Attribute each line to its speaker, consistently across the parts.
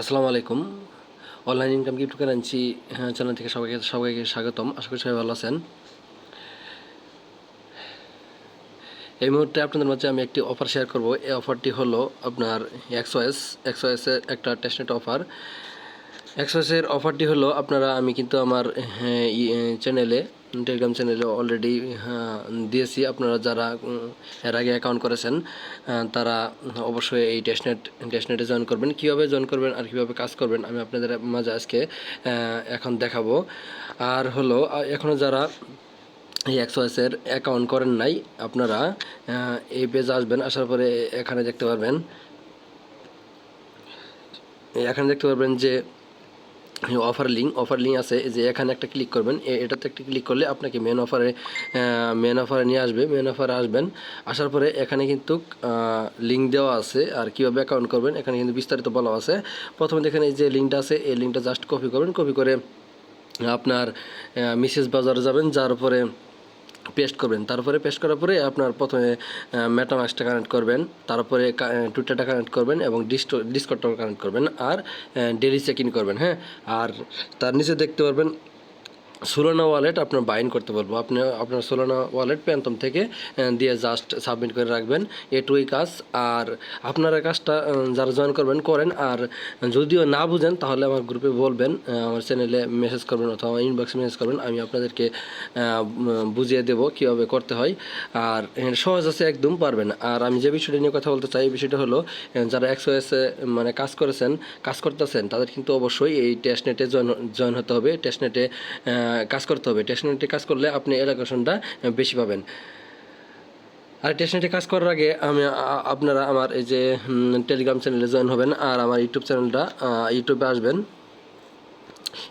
Speaker 1: আসসালামু আলাইকুম। Online income gift currency channel থেকে সবাইকে সবাইকে স্বাগতম। আশা করি সবাই ভালো আছেন। এই মুহূর্তে আপনাদের মাঝে আমি একটি অফার শেয়ার করব। এই অফারটি হলো আপনার এক্সওএস এক্সওএসের একটা টেস্টনেট অফার এক্সওএসের অফারটি হলো, আপনারা, আমি কিন্তু আমার চ্যানেলে টেলিগ্রাম চ্যানেলে অলরেডি দিয়েছি। আপনারা যারা এর আগে অ্যাকাউন্ট করেছেন তারা অবশ্যই এই টেস্টনেট টেস্টনেটে জয়েন করবেন। কীভাবে জয়েন করবেন আর কীভাবে কাজ করবেন, আমি আপনাদের মাঝে আজকে এখন দেখাবো। আর হলো এখনও যারা এই এক্সওএসের অ্যাকাউন্ট করেন নাই, আপনারা এই পেজে আসবেন। আসার পরে এখানে দেখতে পারবেন, এখানে দেখতে পারবেন যে অফার লিঙ্ক অফার লিঙ্ক আছে যে এখানে একটা ক্লিক করবেন এটাতে একটা ক্লিক করলে আপনাকে মেন অফারে মেন অফারে নিয়ে আসবে মেন অফারে আসবেন, আসার পরে এখানে কিন্তু লিঙ্ক দেওয়া আছে, আর কীভাবে অ্যাকাউন্ট করবেন, এখানে কিন্তু বিস্তারিত বলা আছে। প্রথমে এখানে যে লিঙ্কটা আছে, এই লিঙ্কটা জাস্ট কপি করবেন কপি করে আপনার মিসেস বাজারে যাবেন যার পরে পেস্ট করবেন। তারপরে পেস্ট করার পরে আপনার প্রথমে মেটামাক্সটা কানেক্ট করবেন। তারপরে টুইটারটা কানেক্ট করবেন এবং ডিস্টো ডিসকটটা কানেক্ট করবেন। আর ডেলি চেক ইন করবেন হ্যাঁ? আর তার নিচে দেখতে পারবেন সোলানা ওয়ালেট আপনার বাইন করতে বলব। আপনি, আপনার সোলানা ওয়ালেট প্যান্টম থেকে দিয়ে জাস্ট সাবমিট করে রাখবেন। এটুই কাজ। আর আপনারা কাজটা যারা জয়েন করবেন, করেন। আর যদিও না বুঝেন, তাহলে আমার গ্রুপে বলবেন আমার চ্যানেলে মেসেজ করবেন অথবা ইনবক্সে মেসেজ করবেন। আমি আপনাদেরকে বুঝিয়ে দেবো কীভাবে করতে হয়। আর সহজ আছে, একদম পারবেন। আর আমি যে বিষয়টা নিয়ে কথা বলতে চাই, এই বিষয়টা হলো যারা একশো এসে মানে কাজ করেছেন, কাজ করতেছেন, তাদের কিন্তু অবশ্যই এই টেস্ট নেটে জয়েন জয়েন হতে হবে। টেস্ট নেটে কাজ করতে হবে। নেটে কাজ করলে আপনি এলাকাশনটা বেশি পাবেন। আর টেস্টনেটে কাজ করার আগে আমি আপনারা আমার এই যে টেলিগ্রাম চ্যানেলে জয়েন হবেন আর আমার ইউটিউব চ্যানেলটা ইউটিউবে আসবেন।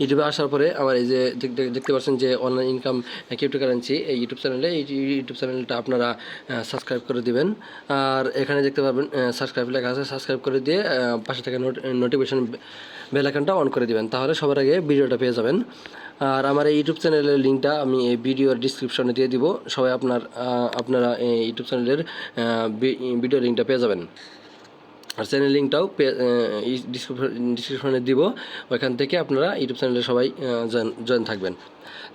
Speaker 1: ইউটিউবে আসার পরে আমার এই যে দেখ- দেখ- দেখতে পাচ্ছেন যে অনলাইন ইনকাম ক্রিপ্টোকারেন্সি এই ইউটিউব চ্যানেলে এই ইউটিউব চ্যানেলটা আপনারা সাবস্ক্রাইব করে দিবেন। আর এখানে দেখতে পাবেন সাবস্ক্রাইব লেখা আছে সাবস্ক্রাইব করে দিয়ে পাশে থেকে নোটিফিকেশন বেল অন করে দিবেন। তাহলে সবার আগে ভিডিওটা পেয়ে যাবেন। আর আমার এই ইউটিউব চ্যানেলের লিঙ্কটা আমি এই ভিডিওর ডিসক্রিপশনে দিয়ে দিব। সবাই আপনার আপনারা ইউটিউব চ্যানেলের ভিডিও লিঙ্কটা পেয়ে যাবেন। আর চ্যানেল লিঙ্কটাও ডিসক্রিপশনে দিব। ওইখান থেকে আপনারা ইউটিউব চ্যানেলে সবাই জয়েন থাকবেন।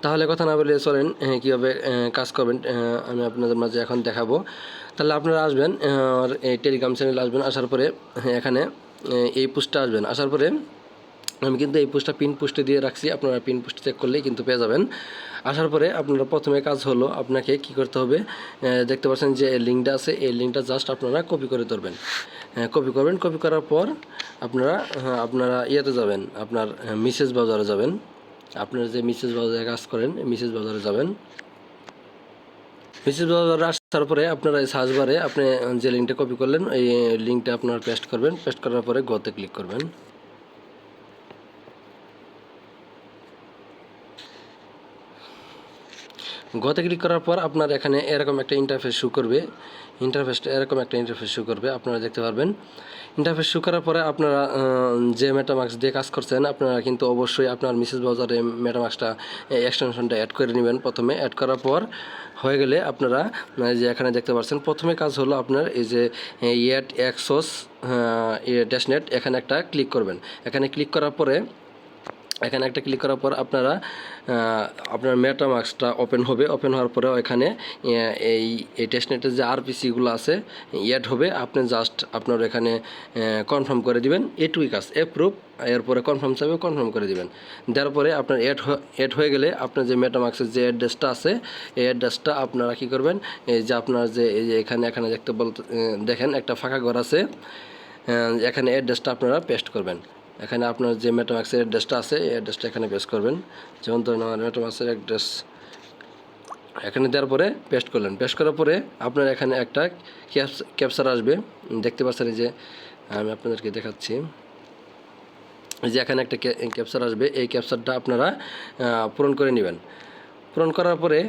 Speaker 1: তাহলে কথা না বলে চলেন কীভাবে কাজ করবেন আমি আপনাদের মাঝে এখন দেখাবো। তাহলে আপনারা আসবেন আর এই টেলিগ্রাম চ্যানেলে আসবেন, আসার পরে, এখানে এই পোস্টটা আসবেন। আসার পরে আমি কিন্তু এই পোস্টটা পিন পোস্টে দিয়ে রাখছি আপনারা পিন পোস্ট চেক করলেই কিন্তু পেয়ে যাবেন। আসার পরে আপনারা প্রথমে কাজ হলো আপনাকে কি করতে হবে দেখতে পাচ্ছেন যে লিঙ্কটা আছে এই লিঙ্কটা জাস্ট আপনারা কপি করে ধরবেন। কপি করবেন কপি করার পর আপনারা হ্যাঁ, আপনারা ইয়েতে যাবেন আপনার মিসেস বাজারে যাবেন। আপনারা যে মিসেস বাজারে কাজ করেন মিসেস বাজারে যাবেন। মিসেস বাজারে আসার পরে আপনারা এই সার্চ বারে আপনি যে লিঙ্কটা কপি করলেন এই লিঙ্কটা আপনারা পেস্ট করবেন। পেস্ট করার পরে গতে ক্লিক করবেন। গতে ক্লিক করার পর আপনার এখানে এরকম একটা ইন্টারফেস শু করবে। ইন্টারফেসটা এরকম একটা ইন্টারফেস শু করবে, আপনারা দেখতে পারবেন। ইন্টারফেস শু করার পরে আপনারা যে মেটামাক্স দিয়ে কাজ করছেন, আপনারা কিন্তু অবশ্যই আপনার মিসেস বাজারে মেটামাক্সটা এক্সটেনশনটা অ্যাড করে নেবেন প্রথমে। অ্যাড করার পর হয়ে গেলে আপনারা যে এখানে দেখতে পাচ্ছেন প্রথমে কাজ হলো আপনার এই যে ইয়েট এক্সোস ড্যাশনেট এখানে একটা ক্লিক করবেন। এখানে ক্লিক করার পরে এখানে একটা ক্লিক করার পর আপনারা আপনার মেটামাক্সটা ওপেন হবে। ওপেন হওয়ার পরে এখানে এই এই টেস্টনেটের যে আরপিসিগুলো আছে অ্যাড হবে। আপনি জাস্ট আপনার এখানে কনফার্ম করে দিবেন। এটুই কাজ অ্যাপ্রুভ এরপরে কনফার্ম চাইবে কনফার্ম করে দিবেন। দেওয়ার পরে আপনার অ্যাড অ্যাড হয়ে গেলে আপনার যে মেটামাক্সের যে অ্যাড্রেসটা আছে, এই অ্যাড্রেসটা আপনারা কী করবেন? এই যে আপনার যে, এই যে এখানে এখানে দেখতে বলতে দেখেন একটা ফাঁকা ঘর আছে এখানে অ্যাড্রেসটা আপনারা পেস্ট করবেন। এখানে আপনার যে মেটামাক্সের অ্যাড্রেসটা আছে, এই অ্যাড্রেসটা এখানে পেস্ট করবেন। যেমন ধরুন আমার মেটামাক্সের অ্যাড্রেস এখানে দেওয়ার পরে পেস্ট করলেন। পেস্ট করার পরে আপনার এখানে একটা ক্যাপচার আসবে। দেখতে পাচ্ছেন যে, আমি আপনাদেরকে দেখাচ্ছি। যে এখানে একটা ক্যাপচার আসবে। এই ক্যাপচারটা আপনারা পূরণ করে নেবেন। পূরণ করার পরে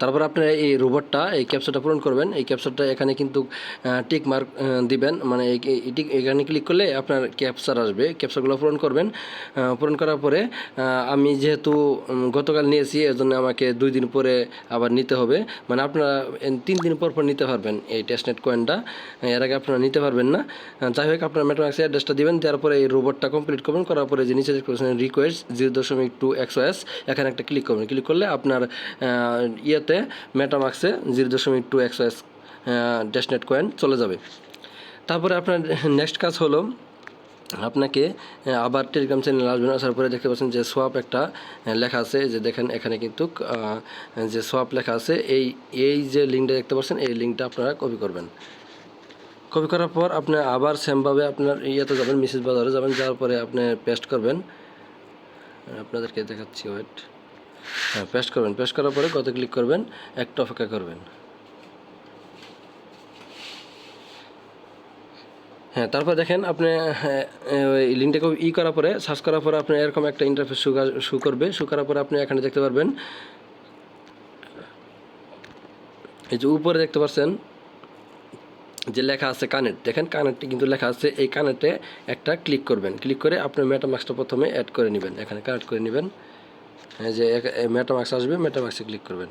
Speaker 1: তারপর আপনারা এই রোবটটা এই ক্যাপচারটা পূরণ করবেন। এই ক্যাপচারটা এখানে কিন্তু টিক মার্ক দিবেন। মানে টিক এখানে ক্লিক করলে আপনার ক্যাপচার আসবে। ক্যাপচারগুলো পূরণ করবেন। পূরণ করার পরে আমি যেহেতু গতকাল নিয়েছি এর জন্য আমাকে দুই দিন পরে আবার নিতে হবে। মানে আপনারা তিন দিন পর পর নিতে পারবেন এই টেস্টনেট কয়েনটা এর আগে আপনারা নিতে পারবেন না। যাই হোক আপনার মেট্রোম্যাক্সে অ্যাড্রেসটা দেবেন। দেওয়ার পরে এই রোবটটা কমপ্লিট করবেন। করার পরে যে নিচে রিকোয়েস্ট জিরো দশমিক টু একশো এস এখানে একটা ক্লিক করবেন। ক্লিক করলে আপনার আহ, ইয়েতে মেটামাক্সে জিরো দশমিক টু একশো ডেস্টনেট কয়েন চলে যাবে। তারপরে আপনার নেক্সট কাজ হলো, আপনাকে আবার টেলিগ্রাম চ্যানেল আসবেন, আসার পরে দেখতে পাচ্ছেন যে সোয়াপ একটা লেখা আছে যে দেখেন এখানে কিন্তু যে সোয়াপ লেখা আছে, এই এই যে লিঙ্কটা দেখতে পাচ্ছেন, এই লিঙ্কটা আপনারা কপি করবেন। কপি করার পর আপনি আবার সেমভাবে আপনার ইয়েতে যাবেন মিসেস বাজারে যাবেন, যাওয়ার পরে আপনি পেস্ট করবেন। আপনাদেরকে দেখাচ্ছি ওয়েট হ্যাঁ পেস্ট করবেন। পেস্ট করার পরে কত ক্লিক করবেন? একটা অপেক্ষা করবেন। হ্যাঁ তারপর দেখেন আপনি হ্যাঁ, ওই লিঙ্কটাকে ই করার পরে সার্চ করার পরে আপনি এরকম একটা ইন্টারফেস শু শু করবে। শু করার পরে আপনি এখানে দেখতে পারবেন এই যে উপরে দেখতে পাচ্ছেন যে লেখা আছে কানেক্ট দেখেন কানেক্টে কিন্তু লেখা আছে এই কানেক্টে একটা ক্লিক করবেন। ক্লিক করে আপনি মেটামাক্সটা প্রথমে অ্যাড করে নেবেন। এখানে কানেক্ট করে নেবেন। যে মেটামাক্স আসবে ক্লিক করবেন।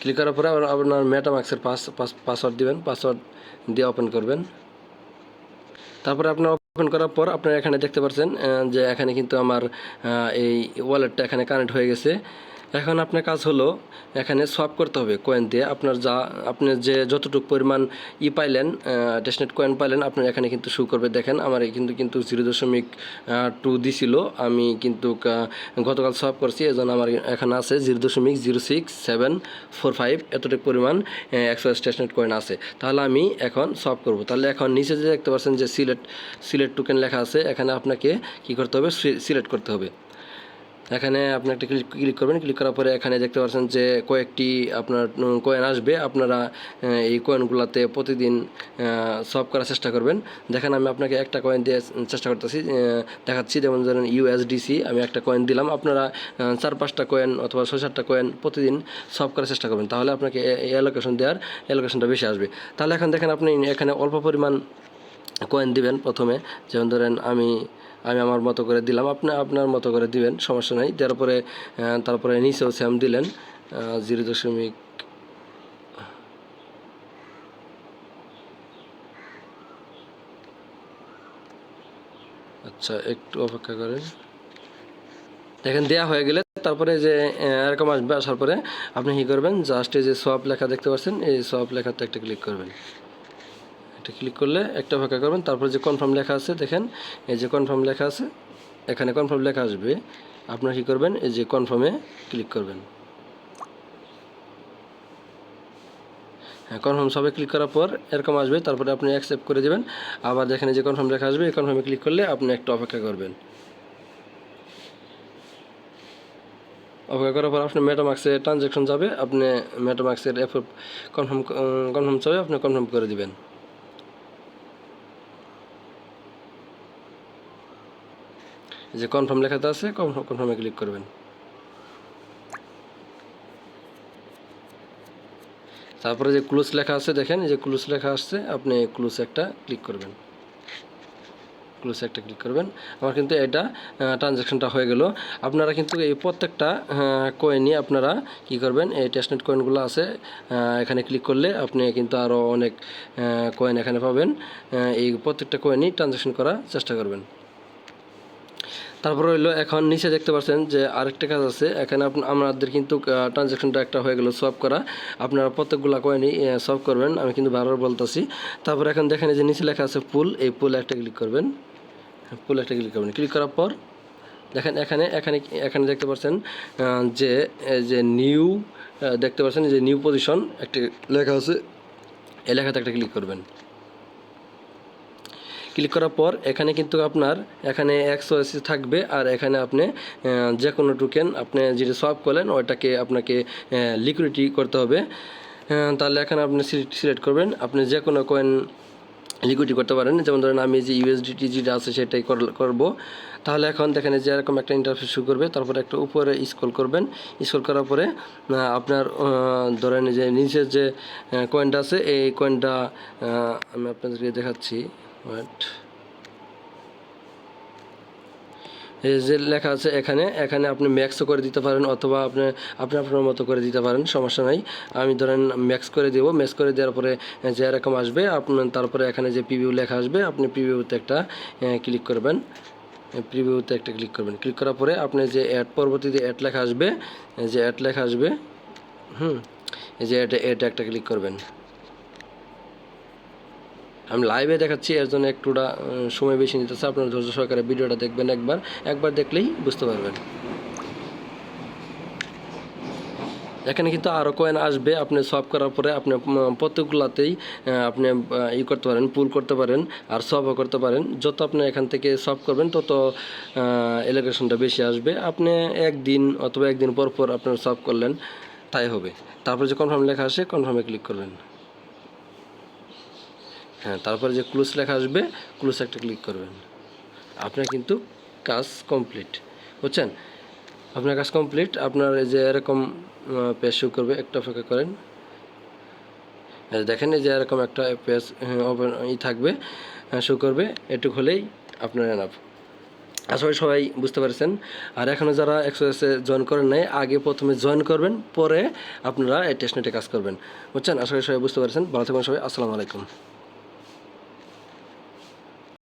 Speaker 1: ক্লিক করার পরে আপনার মেটামাক্সের পাস পাসওয়ার্ড দিবেন পাসওয়ার্ড দিয়ে ওপেন করবেন। তারপরে আপনার ওপেন করার পর আপনারা এখানে দেখতে পাচ্ছেন যে এখানে কিন্তু আমার এই ওয়ালেটটা এখানে কানেক্ট হয়ে গেছে। এখন আপনার কাজ হলো, এখানে সোয়াপ করতে হবে কয়েন দিয়ে। আপনার যা, আপনি যে যতটুকু পরিমাণ ই পাইলেন টেস্টনেট কয়েন পাইলেন, আপনার এখানে কিন্তু শু করবে। দেখেন, আমার কিন্তু কিন্তু জিরো দশমিক টু দিছিল। আমি কিন্তু গতকাল সোয়াপ করছি, এজন্য আমার এখানে আছে জিরো দশমিক zero six seven four five এতটুকু পরিমাণ একশো স্টেশনেট কয়েন আছে। তাহলে আমি এখন সোয়াপ করব। তাহলে এখন নিচে যে দেখতে পাচ্ছেন যে সিলেট সিলেট টোকেন লেখা আছে, এখানে আপনাকে কি করতে হবে সিলেক্ট করতে হবে। এখানে আপনি একটা ক্লিক ক্লিক করবেন ক্লিক করার পরে এখানে দেখতে পাচ্ছেন যে কয়েকটি আপনার কয়েন আসবে। আপনারা এই কয়েনগুলোতে প্রতিদিন সলভ করার চেষ্টা করবেন। দেখেন আমি আপনাকে একটা কয়েন দিয়ে চেষ্টা করতেছি দেখাচ্ছি। যেমন ধরেন ইউএসডিসি আমি একটা কয়েন দিলাম। আপনারা চার, পাঁচটা কয়েন অথবা ছয়, সাতটা কয়েন প্রতিদিন সলভ করার চেষ্টা করবেন। তাহলে আপনাকে অ্যালোকেশন দেওয়ার অ্যালোকেশনটা বেশি আসবে। তাহলে এখন দেখেন আপনি এখানে অল্প পরিমাণ কয়েন দিবেন প্রথমে। যেমন ধরেন আমি আমি আমার মতো করে দিলাম। আপনি আপনার মতো করে দিবেন সমস্যা নাই। দেওয়ার পরে আহ, তারপরে নিচেও স্যাম দিলেন। জিরো দশমিক আচ্ছা একটু অপেক্ষা করেন। দেখেন দেয়া হয়ে গেলে তারপরে যে এরকম আসবে আসার পরে আপনি কী করবেন? জাস্ট এই যে সব লেখা দেখতে পাচ্ছেন এই সব লেখাতে একটা ক্লিক করবেন। এটা ক্লিক করলে একটা ফাঁকা করবেন। তারপর যে কনফার্ম লেখা আছে, দেখেন, এই যে কনফার্ম লেখা আছে, এখানে কনফার্ম লেখা আসবে। আপনারা কী করবেন? এই যে কনফার্মে ক্লিক করবেন। হ্যাঁ কনফার্ম সবে ক্লিক করার পর এরকম আসবে। তারপরে আপনি অ্যাকসেপ্ট করে দেবেন। আবার এই যে কনফার্ম লেখা আসবে, এই কনফার্মে ক্লিক করলে আপনি একটু অপেক্ষা করবেন। অপেক্ষা করার পর আপনি মেটামাক্সে ট্রানজ্যাকশন যাবে। আপনি মেটামাক্সের অ্যাপ্রুভ কনফার্ম কনফার্ম চাবে, আপনি কনফার্ম করে দিবেন। যে কনফার্ম লেখাতে আছে কনফার্মে ক্লিক করবেন। তারপরে যে ক্লুজ লেখা আছে, দেখেন যে ক্লুজ লেখা আসছে, আপনি ক্লুজ একটা ক্লিক করবেন। ক্লোজ একটা ক্লিক করবেন। আমার কিন্তু এটা ট্রানজ্যাকশনটা হয়ে গেল। আপনারা কিন্তু এই প্রত্যেকটা কয়েনই আপনারা কি করবেন, এই টেস্টনেট কয়েনগুলো আছে এখানে ক্লিক করলে আপনি কিন্তু আরও অনেক কয়েন এখানে পাবেন। এই প্রত্যেকটা কয়েনই ট্রানজ্যাকশন করার চেষ্টা করবেন। তারপর হইল এখন নিচে দেখতে পাচ্ছেন যে আরেকটা কাজ আছে। এখানে আমাদের কিন্তু ট্রানজ্যাকশনটা একটা হয়ে গেল সলভ করা। আপনারা প্রত্যেকগুলা কয়েনই সলভ করবেন, আমি কিন্তু বারবার বলতেছি। তারপর এখন দেখেন যে নিচে লেখা আছে পুল এই পুল একটা ক্লিক করবেন। পুল একটা ক্লিক করবেন। ক্লিক করার পর দেখেন এখানে এখানে এখানে দেখতে পাচ্ছেন যে যে নিউ দেখতে পাচ্ছেন যে নিউ পজিশন একটা লেখা আছে, এই লেখাতে একটা ক্লিক করবেন। ক্লিক করার পর এখানে কিন্তু আপনার, এখানে একশো এসি থাকবে আর এখানে আপনি যে কোনো টোকেন আপনি যেটা সলভ করলেন, ওইটাকে আপনাকে লিকুইডিটি করতে হবে। তাহলে এখানে আপনি সিলেক্ট করবেন। আপনি যে কোনো কয়েন লিকুইডি করতে পারেন। যেমন ধরেন আমি যে ইউএসডিটি যেটা আছে সেটাই কর- করব। তাহলে এখন দেখেন যে এরকম একটা ইন্টারফেস শুরু করবে। তারপর একটা উপরে স্ক্রল করবেন। স্ক্রল করার পরে আপনার ধরেন যে নিচের যে কয়েনটা আছে, এই কয়েনটা আমি আপনাদেরকে দেখাচ্ছি। ওয়েট এই যে লেখা আছে এখানে এখানে আপনি ম্যাক্সও করে দিতে পারেন অথবা আপনি আপনি আপনার মতো করে দিতে পারেন, সমস্যা নাই। আমি ধরেন ম্যাক্স করে দেবো ম্যাক্স করে দেওয়ার পরে যে এরকম আসবে আপনার তারপরে এখানে যে প্রিভিউ লেখা আসবে, আপনি প্রিভিউতে একটা ক্লিক করবেন। প্রিভিউতে একটা ক্লিক করবেন। ক্লিক করার পরে আপনি যে অ্যাড পরবর্তীতে অ্যাড লেখা আসবে যে অ্যাড লেখা আসবে, হুম যে এটা এটা একটা ক্লিক করবেন। আমি লাইভে দেখাচ্ছি, এর জন্য একটুটা সময় বেশি নিতেছে। আপনার ধৈর্য সহকারে ভিডিওটা দেখবেন একবার। একবার দেখলেই বুঝতে পারবেন। এখানে কিন্তু আরও কয়েন আসবে। আপনি সব করার পরে আপনি প্রত্যেকগুলাতেই আপনি ই করতে পারেন পুল করতে পারেন আর সবও করতে পারেন। যত আপনি এখান থেকে সব করবেন, তত এলিগেশনটা বেশি আসবে। আপনি একদিন অথবা একদিন পর পর আপনার সব করলেন, তাই হবে। তারপর যে কনফার্ম লেখা আসে কনফার্মে ক্লিক করবেন। হ্যাঁ তারপরে যে ক্লুজ লেখা আসবে ক্লুজ একটা ক্লিক করবেন। আপনার কিন্তু কাজ কমপ্লিট বুঝছেন? আপনার কাজ কমপ্লিট আপনার এই যে এরকম পেজ শো করবে, একটা অপেক্ষা করেন। এই দেখেন যে এরকম একটা পেজ ওপেন ই থাকবে শো করবে, এটুক হলেই আপনার এনাফ করি সবাই বুঝতে পারছেন। আর এখনও যারা এক্সারসাইজে জয়েন করেন নাই, আগে প্রথমে জয়েন করবেন, পরে আপনারা এই টেস্টনেটে কাজ করবেন। বুঝছেন? করি সবাই বুঝতে পারছেন। ভালো থাকবেন সবাই। আসসালামু আলাইকুম।